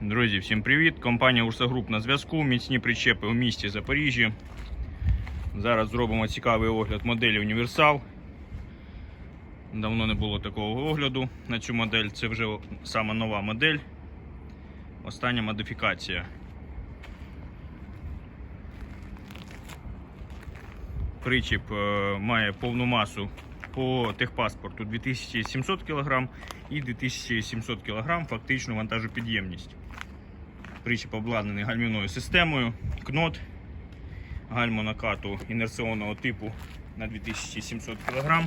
Друзі, всім привіт! Компанія Урса Груп на зв'язку. Міцні причепи у місті Запоріжжя. Зараз зробимо цікавий огляд моделі Універсал. Давно не було такого огляду на цю модель. Це вже сама нова модель. Остання модифікація. Причіп е, має повну масу по техпаспорту 2700 кг і 2700 кг фактичну вантажопідємність. Причіп обладнаний гальмівною системою, кнот, гальмо накату інерційного типу на 2700 кг.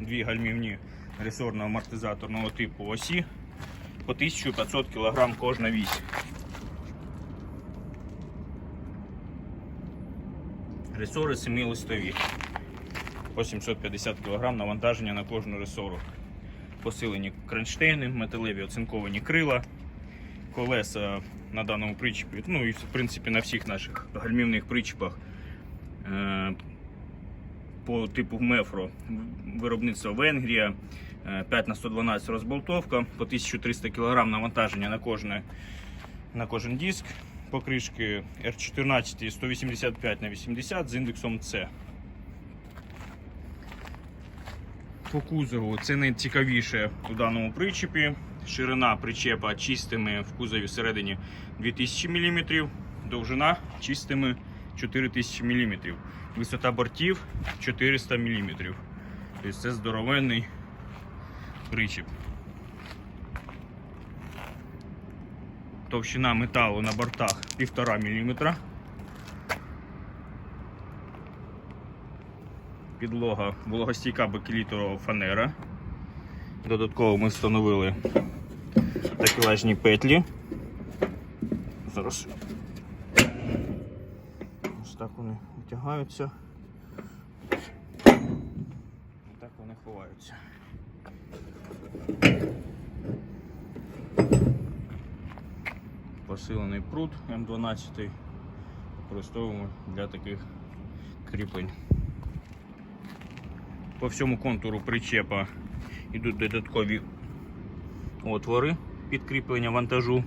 Дві гальмівні ресорно-амортизаторного типу осі по 1500 кг кожна вісь. Ресори 7 листові. По 750 кг навантаження на кожну ресору. Посилені кронштейни, металеві оцинковані крила, колеса на даному причепі, ну і в принципі на всіх наших гальмівних причепах е, по типу Мефро виробництво Венгрія, е, 5 на 112 розболтовка, по 1300 кг навантаження на, кожне, на кожен диск покришки R14 185 на 80 з індексом C. По кузову це найцікавіше у даному причепі. Ширина причепа чистими в кузові всередині 2000 мм, довжина чистими 4000 мм, висота бортів 400 мм. Тобто це здоровенний причеп. Товщина металу на бортах 1,5 мм. Підлога вологостійка бакелітова фанера. Додатково ми встановили такелажні петлі. Зараз ось так вони витягаються. І так вони ховаються. посилений пруд М12 використовуємо для таких кріплень. По всьому контуру причепа йдуть додаткові отвори під кріплення вантажу.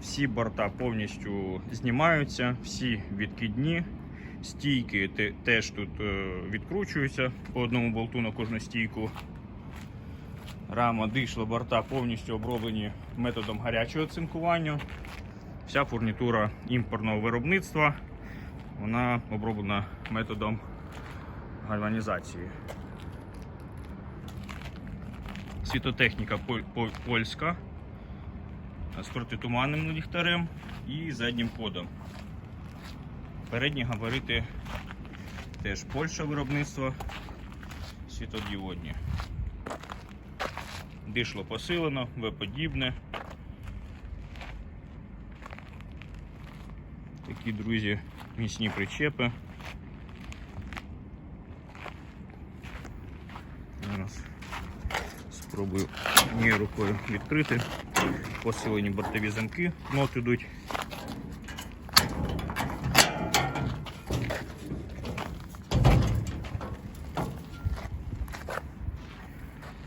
Всі борта повністю знімаються, всі відкидні. Стійки теж тут е, відкручуються по одному болту на кожну стійку. Рама, дишло, борта повністю оброблені методом гарячого цинкування. Вся фурнітура імпортного виробництва вона оброблена методом гальванізації. Світотехніка поль- поль- польська з протитуманним ліхтарем і заднім ходом. Передні габарити теж Польща виробництва, світодіодні. Дишло посилено, В-подібне. Такі, друзі, міцні причепи. Зараз спробую однією рукою відкрити. Посилені бортові замки, нот ідуть.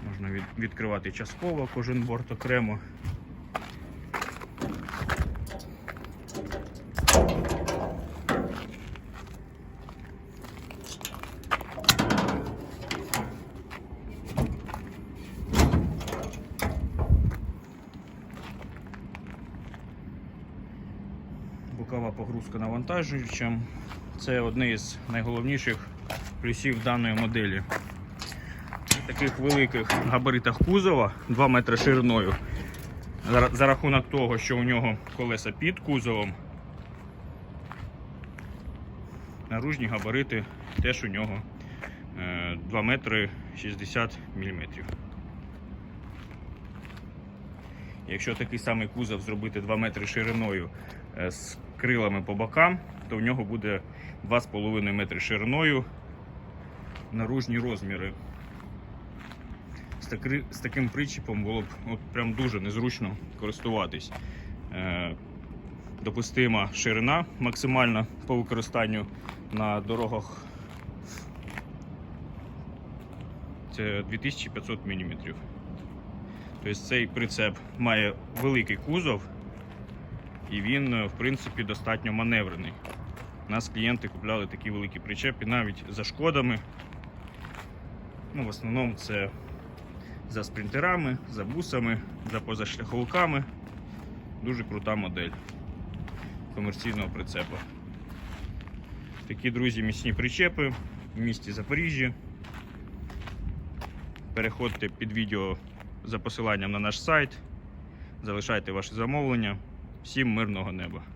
Можна від, відкривати частково кожен борт окремо. Бокова погрузка навантажуючим. Це одне із найголовніших плюсів даної моделі при таких великих габаритах кузова 2 метри шириною. За, рахунок того, що у нього колеса під кузовом, наружні габарити теж у нього е, 2 метри 60 міліметрів. Якщо такий самий кузов зробити 2 метри шириною е, з крилами по бокам, то в нього буде 2,5 метри шириною наружні розміри з, таким причіпом було б от прям дуже незручно користуватись. Е, допустима ширина максимальна по використанню на дорогах. Це 2500 мм. Тобто цей прицеп має великий кузов і він, е, в принципі, достатньо маневрений. У нас клієнти купляли такі великі причепи навіть за шкодами. Ну, в основному це за спринтерами, за бусами, за позашляховиками. Дуже крута модель комерційного прицепа. Такі, друзі, міцні причепи в місті Запоріжжя. Переходьте під відео за посиланням на наш сайт, залишайте ваші замовлення. Всім мирного неба!